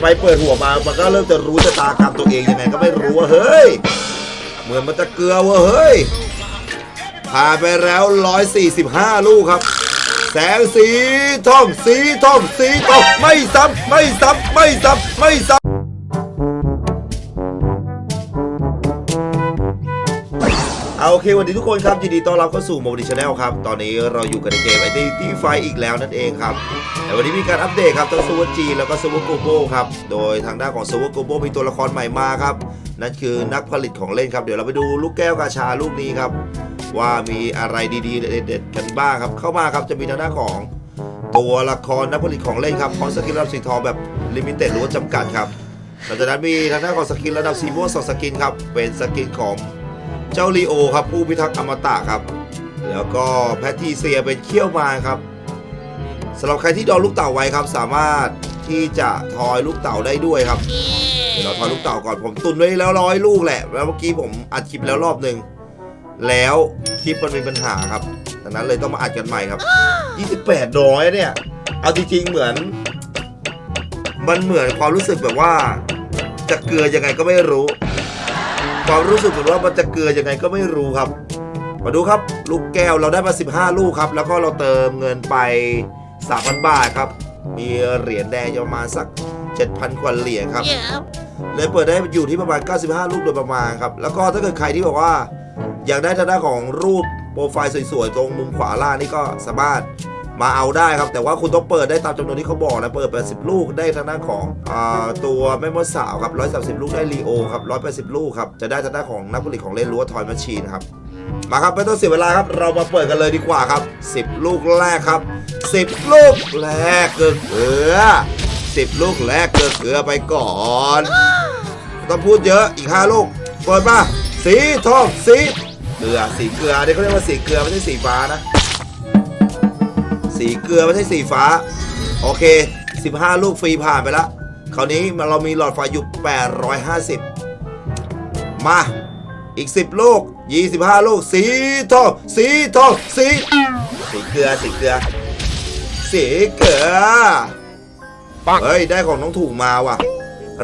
ไปเปิดหัวมา มันก็เริ่มจะรู้ชะตากรรมตัวเองยังไงก็ไม่รู้ว่าเฮ้ย เหมือนมันจะเกลือเวะเฮ้ย ผ่านไปแล้ว 145 ลูกครับ แสงสีทองสีทองสีทองไม่ซ้ำไม่ซ้ำไม่ซ้ำไม่ซ้ำ เอาโอเควันนี้ทุกคนครับยินดีต้อนรับเข้าสู่โมบิชแนลครับ ตอนนี้เราอยู่กันในเกม Identity f i อีกแล้วนั่นเองครับ แต่วันนี้มีการอัปเดตครับทั้งซูเปอร์จีแล้วก็ซูเปอร์โกโบครับ โดยทางด้านของซูเปอร์โกโบมีตัวละครใหม่มาครับ นั่นคือนักผลิตของเล่นครับ เดี๋ยวเราไปดูลูกแก้วกาชาลูกนี้ครับ ว่ามีอะไรดีๆเด็ดๆกันบ้างครับ เข้ามาครับจะมีทางด้านของตัวละครนักผลิตของเล่นครับพร้อมสกินระดับสีทองแบบลิมิเต็ดหรือว่าจำกัดครับหลังจากนั้นมีทางด้านของสกินระดับสีม่วงสองสกินครับเป็นสกินของ เจ้าลีโอครับผู้พิทักษ์อมตะครับ แล้วก็แพททีเซียเป็นเขี้ยวมาครับสำหรับใครที่ดอลูกเต่าไว้ครับ สามารถที่จะทอยลูกเต่าได้ด้วยครับเดี๋ยวเราทอยลูกเต่าก่อนผมตุนไว้แล้วร้อยลูกแหละ แล้วเมื่อกี้ผมอัดคลิปแล้วรอบหนึ่งแล้วคลิปมันมีปัญหาครับดังนั้นเลยต้องมาอัดกันใหม่ครับ 28น้อยเนี่ย เอาจริงๆเหมือน มันเหมือนความรู้สึกแบบว่า จะเกลือยังไงก็ไม่รู้ ความรู้สึกเหมือนว่ามันจะเกลือยังไงก็ไม่รู้ครับ มาดูครับ ลูกแก้วเราได้มา 15 ลูกครับ แล้วก็เราเติมเงินไป 3,000 บาทครับ มีเหรียญแดงอยู่ประมาณสัก 7,000 กว่าเหรียญครับ Yeah. เลยเปิดได้อยู่ที่ประมาณ 95 ลูกโดยประมาณครับ แล้วก็ถ้าเกิดใครที่บอกว่า อยากได้ทางด้านของรูปโปรไฟล์สวยๆ ตรงมุมขวาล่างนี่ก็สามารถ มาเอาได้ครับ แต่ว่าคุณต้องเปิดได้ตามจำนวนที่เขาบอกนะ เปิด 80 ลูกได้ทางด้านของอตัวแม่มดสาวครับ 130 ลูกได้ลีโอครับ 180 ลูกครับ จะได้ทางด้านของนักผลิตของเล่นรั้วทอยมชชีนครับ มาครับไม่ต้องเสียเวลาครับ เรามาเปิดกันเลยดีกว่าครับ 10 ลูกแรกครับ 10 ลูกแรกเกลือเกลือ10 ลูกแรกเกลือเกลือไปก่อนต้องพูดเยอะอีก 5 ลูก เปิดมาสีทองสีเกลือสีเกลือเนี่ยเขาเรียกว่าสีเกลือไม่ใช่สีฟ้านะ สีเกลือไม่ใช่สีฟ้า โอเค 15 ลูกฟรีผ่านไปแล้วคราวนี้เรามีหลอดไฟอยู่ 850 มาอีก 10 ลูก 25 ลูก สีทองสีทองสีสีเกลือสีเกลือสีเกลือเฮ้ย ได้ของน้องถูกมาว่ะ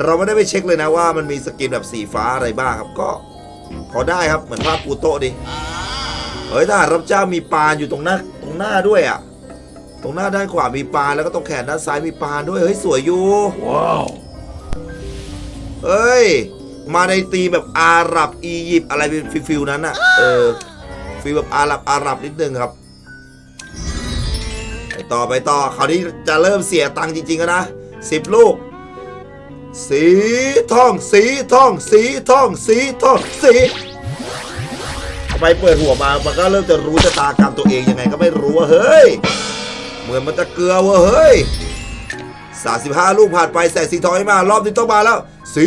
เราไม่ได้ไปเช็คเลยนะว่ามันมีสกินแบบสีฟ้าอะไรบ้างครับก็ พอได้ครับเหมือนภาพปูโตดิเฮ้ยทหารรับเจ้ามีปานอยู่ตรงหน้าตรงหน้าด้วยอะ ตรงหน้าด้านขวามีปานแล้วก็ตรงแขนด้านซ้ายมีปานด้วยเฮ้ยสวยอยู่ Wow. เอ้ย มาในตีมแบบอาหรับอียิปต์อะไรเป็นฟิลๆนั้นอะเออฟิลแบบอาหรับอาหรับนิดนึงครับไปต่อไปต่อคราวนี้จะเริ่มเสียตังค์จริงๆแล้วนะสิบลูก สีทอง สีทอง สีทอง สีทอง สีไปเปิดหัวมา มันก็เริ่มจะรู้ชะตากรรมตัวเองยังไงก็ไม่รู้ว่าเฮ้ยเห มือนมันจะเกลือเวะเฮ้ย35ลูกผ่านไปแสงสีทองให้มารอบนี้ต้องมาแล้ว สี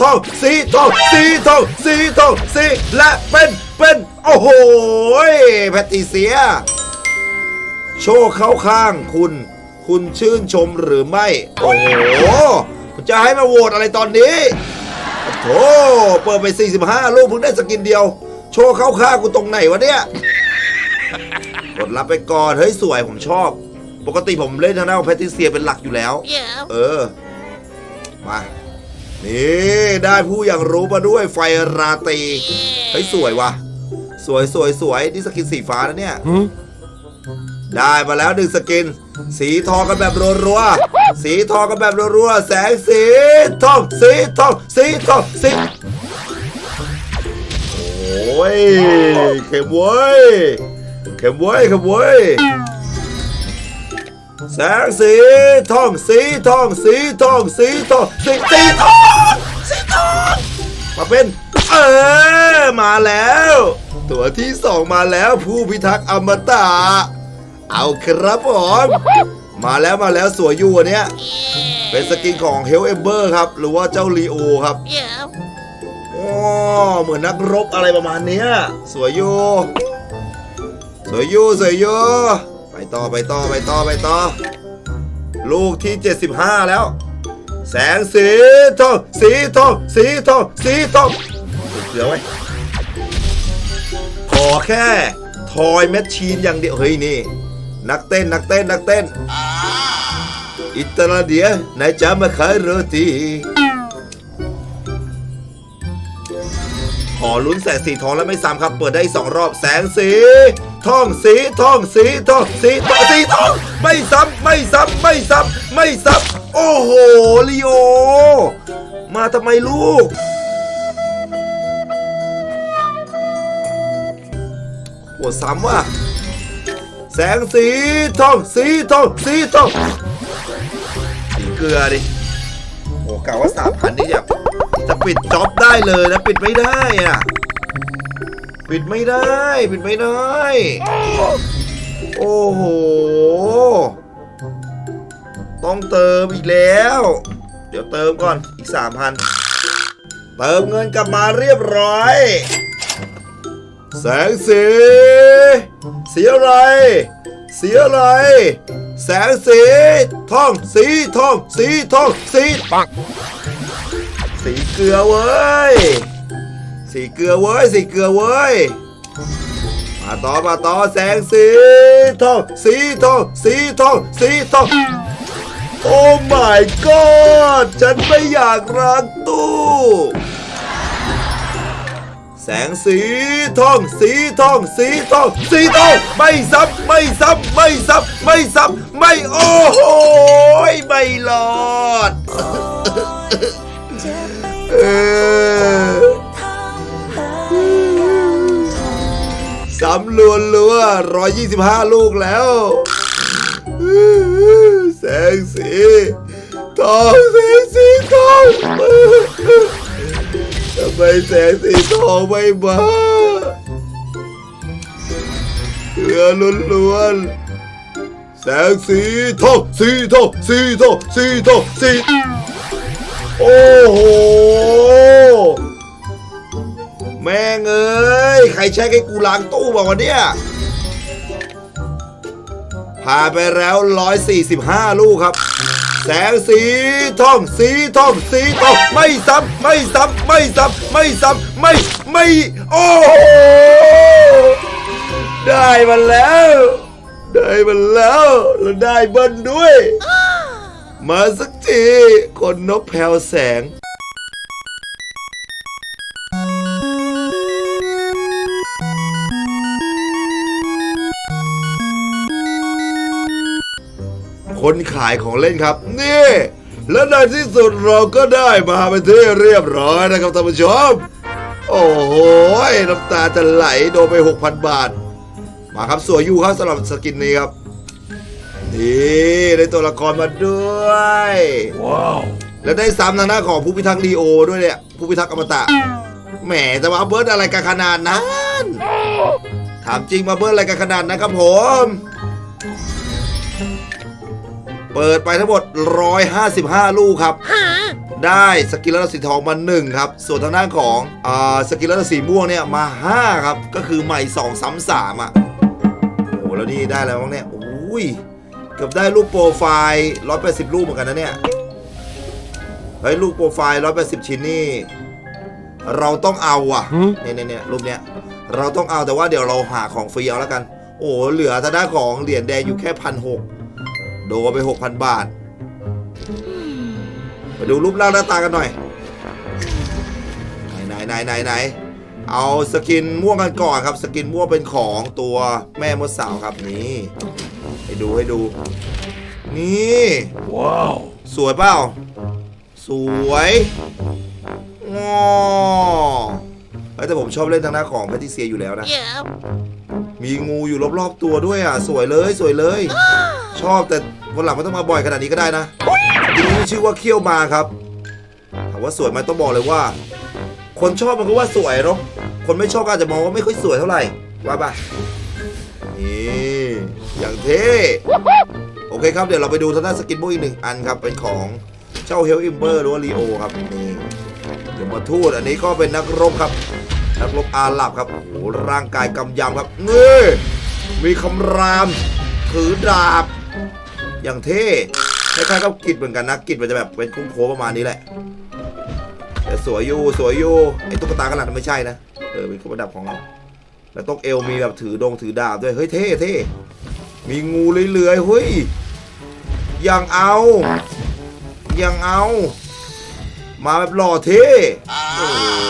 ทองสีทองสีทองสีทองสีและเป็นเป็นโอ้โหแพตติเซีย โชว์เข้าข้างคุณ คุณชื่นชมหรือไม่ โอ้โหจะให้มาโหวตอะไรตอนนี้โอ้โหเปิดไป 45 ลูกเพิ่งได้สกินเดียว โชว์เข้าข้างกูตรงไหนวะเนี่ย กดรับไปก่อน เฮ้ย สวยผมชอบ ปกติผมเล่นทางด้านของแพทติเซียเป็นหลักอยู่แล้ว Yeah. เออ มา นี่ได้ผู้อย่างรู้มาด้วยไฟราตรีเฮ้ยสวยว่ะ สวยสวยสวยนี่สกินสีฟ้านะเนี่ย Huh? ได้มาแล้วหนึ่งสกิน สีทองกันแบบรัวๆ สีทองกันแบบรัวๆ แสงสีทอง สีทอง สีทอง สี โอ้ย เข็มเว้ย เข็มเว้ย เข็มเว้ย แสงสีทองสีทองสีทองสีทองสีสีทองสีทองมาเป็น เออมาแล้ว ตัวที่สองมาแล้วผู้พิทักษ์อมตะเอาครับผมมาแล้วมาแล้วสวยอยู่อันเนี้ยเป็นสกินของเฮลเอมเบอร์ครับ หรือว่าเจ้าลีโอครับโอ้เหมือนนักรบอะไรประมาณเนี้ยสวยอยู่สวยอยู่สวยอยู่ ต่อไปต่อไปต่อไปต่อ ลูกที่ 75 แล้ว แสงสีทองสีทองสีทองสีทองเหลือไว้ขอแค่ทอยแมชชีนอย่างเดียวเฮ้ยนี่ นักเต้นนักเต้นนักเต้น อิตาลาเดียนายจะมาขายโรตี ขอลุ้นแสงสีทองแล้วไม่ซ้ำครับ เปิดได้อีกสองรอบแสงสีทองสีทองสีทองสีทองสีทองไม่ซ้ำไม่ซ้ำไม่ซ้ำไม่ซ้ำโอ้โหลีโอ มาทำไมลูกโอ้ซ้ำว่ะแสงสีทองสีทองสีทองสีเกลือดิโอ้กะว่าสามพันนี่จะ จะปิดจ็อบได้เลยนะปิดไม่ได้อะปิดไม่ได้ ปิดไม่ได้ โอ้โห ต้องเติมอีกแล้ว เดี๋ยวเติมก่อนอีกสามพันเติมเงินกลับมาเรียบร้อย แสงสีสีอะไรสีอะไร แสงสีทองสีทองสีทองสีปังสี เกลือเว้ยสีเกลือเว้ยสีเกลือเว้ยมาต่อมาต่อแสงสีทองสีทองสีทองสีทองโอ้ my god ฉันไม่อยากรักตู้ แสงสีทอง สีทอง สีทอง สีทอง ไม่ซ้ำไม่ซ้ำไม่ซ้ำไม่ซ้ำไม่ โอ้โห ไม่รอด เออซ้ำลัวลัวร้อยยี่สิบห้าลูกแล้ว แสงสีทองแสงสีทองทำไมแสงสีทองไม่มาเกลือล้วนๆแสงสีทองสีทองสีทองสีทองสี โอ้โห แม่งเอ้ย ใครใช้ให้กูล้างตู้มาวะเนี่ยผ่านไปแล้ว 145 ลูกครับ แสงสีทอง สีทอง สีทอง ไม่ซ้ำไม่ซ้ำไม่ซ้ำไม่ซ้ำไม่ ไม่ โอ้โห ได้มาแล้ว ได้มาแล้ว แล้วได้เบิ้ลด้วย มาสักทีคนนกแพวแสง คนขายของเล่นครับ นี่ และในที่สุดเราก็ได้มาเป็นที่เรียบร้อยนะครับท่านผู้ชม โอ้โหน้ำตาจะไหลโดนไป 6,000 บาท มาครับสวยอยู่ครับสำหรับสกินนี้ครับ นี่ได้ตัวละครมาด้วย ว้าวแล้วได้ซ้ำทางหน้าของผู้พิทักษ์ดีโอด้วยเนี่ยผู้พิทักษ์อมตะแหมจะมาเบิร์ดอะไรกันขนาดนั้นถามจริงมาเบิร์ดอะไรกันขนาดนั้นครับผม เปิดไปทั้งหมด 155 ลูกครับ ได้สกิลลัสีทองมา1ครับ ส่วนทางด้านของอ่าสกิลลัสีม่วงเนี่ยมา 5 ครับ ก็คือใหม่2 3 3อะโอ้โหแล้วนี่ได้แล้วบ้างเนี่ยโอ้ย เกือบได้รูปโปรไฟล์180 รูปเหมือนกันนะเนี่ย เฮ้ยรูปโปรไฟล์180 ชิ้นนี่ เราต้องเอาอะเนี่ยเนี่ยเนี่ยรูปเนี้ย เราต้องเอาแต่ว่าเดี๋ยวเราหาของฟรีเอาแล้วกัน โอ้โหเหลือทางด้านของเหรียญแดงอยู่แค่พันหกโดนไป 6,000 บาทมาดูรูปร่างหน้าตากันหน่อยไหนไหนไหนไหนไหนเอาสกินม่วงกันก่อนครับ สกินม่วงเป็นของตัวแม่มดสาวครับนี่ ให้ดูให้ดู นี่ว้าวสวยเปล่าสวยงอเฮ้ยแต่ผมชอบเล่นทางหน้าของแพทิเซียอยู่แล้วนะ มีงูอยู่รอบๆตัวด้วยอะ สวยเลยสวยเลย ชอบแต่วันหลังไม่ต้องมาบ่อยขนาดนี้ก็ได้นะทีนี้ชื่อว่าเขี้ยวมาครับถามว่าสวยไหมต้องบอกเลยว่า คนชอบมันก็ว่าสวยเนาะคนไม่ชอบก็อาจจะมองว่าไม่ค่อยสวยเท่าไหร่ว่าป่ะนี่ อย่างเท่โอเคครับเดี๋ยวเราไปดูทางด้านสกินบุ๊กอีกหนึ่งอันครับเป็นของเจ้าเฮลอิมเบอร์หรือว่าลีโอครับนี่เดี๋ยวมาทูดอันนี้ก็เป็นนักรบครับ นักรบอาหรับครับโอ้โหร่างกายกำยำครับนี่มีคำรามถือดาบ อย่างเท่คล้ายๆกับกิจเหมือนกันนะกิจมันจะแบบเป็นคุ้มโค้งประมาณนี้แหละแต่สวยอยู่สวยอยู่ไอ้ตุ๊กตาขางหนาดไม่ใช่นะเออเป็นเครื่องประดับของเรา แล้วต้องเอวมีแบบถือดงถือดาบด้วยเฮ้ยเท่เท่มีงูเลื้อยๆเฮ้ยยังเอายังเอา มาแบบหล่อเท่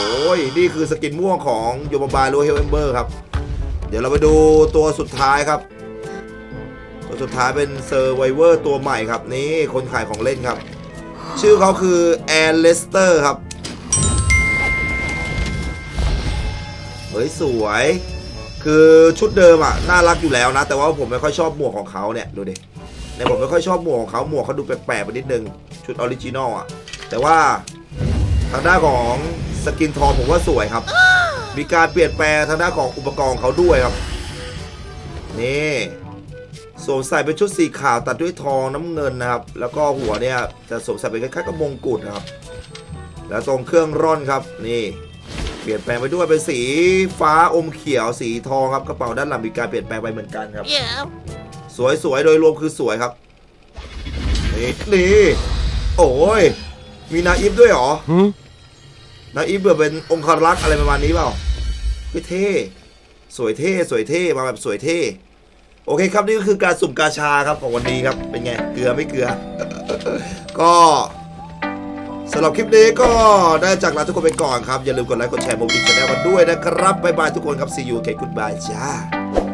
โอ้ยนี่คือสกินม่วงของโยบาบาหรือเฮลเอมเบอร์ครับ เดี๋ยวเราไปดูตัวสุดท้ายครับ ตัวสุดท้ายเป็นเซอร์ไวเวอร์ตัวใหม่ครับนี่คนขายของเล่นครับ ชื่อเขาคือแอนเลสเตอร์ครับ เฮ้ย สวย คือชุดเดิมอะน่ารักอยู่แล้วนะ แต่ว่าผมไม่ค่อยชอบหมวกของเขาเนี่ยดูดิเนี่ยผมไม่ค่อยชอบหมวกของเขาหมวกเขาดูแปลกๆไปนิดนึงชุดออริจินอลอะแต่ว่าทางด้านของสกินทองผมว่าสวยครับ มีการเปลี่ยนแปลงทางด้านของอุปกรณ์เขาด้วยครับนี่สวมใส่เป็นชุดสีขาวตัดด้วยทองน้ำเงินนะครับ แล้วก็หัวเนี่ยจะสวมใส่เป็นคล้ายๆกับมงกุฎนะครับ แล้วตรงเครื่องร่อนครับนี่ เปลี่ยนแปลงไปด้วยเป็นสีฟ้าอมเขียวสีทองครับกระเป๋าด้านหลังมีการเปลี่ยนแปลงไปเหมือนกันครับ Yeah. สวยสวยโดยรวมคือสวยครับนี่นี่โอ้ยมีนาอิฟด้วยเหรอ Huh? นาอิฟเบื่อเป็นองคารักษ์อะไรประมาณนี้เปล่าเฮ้ยเท่ สวยเท่ สวยเท่มาแบบสวยเท่ โอเคครับนี่ก็คือการสุ่มกาชาครับของวันนี้ครับเป็นไงเกลือไม่เกลือ ก็ สำหรับคลิปนี้ก็ได้จากลาทุกคนไปก่อนครับ อย่าลืมกดไลค์กดแชร์โมบิลชาแนลกันด้วยนะครับบ๊ายบายทุกคนครับ see you okay goodbye จ้า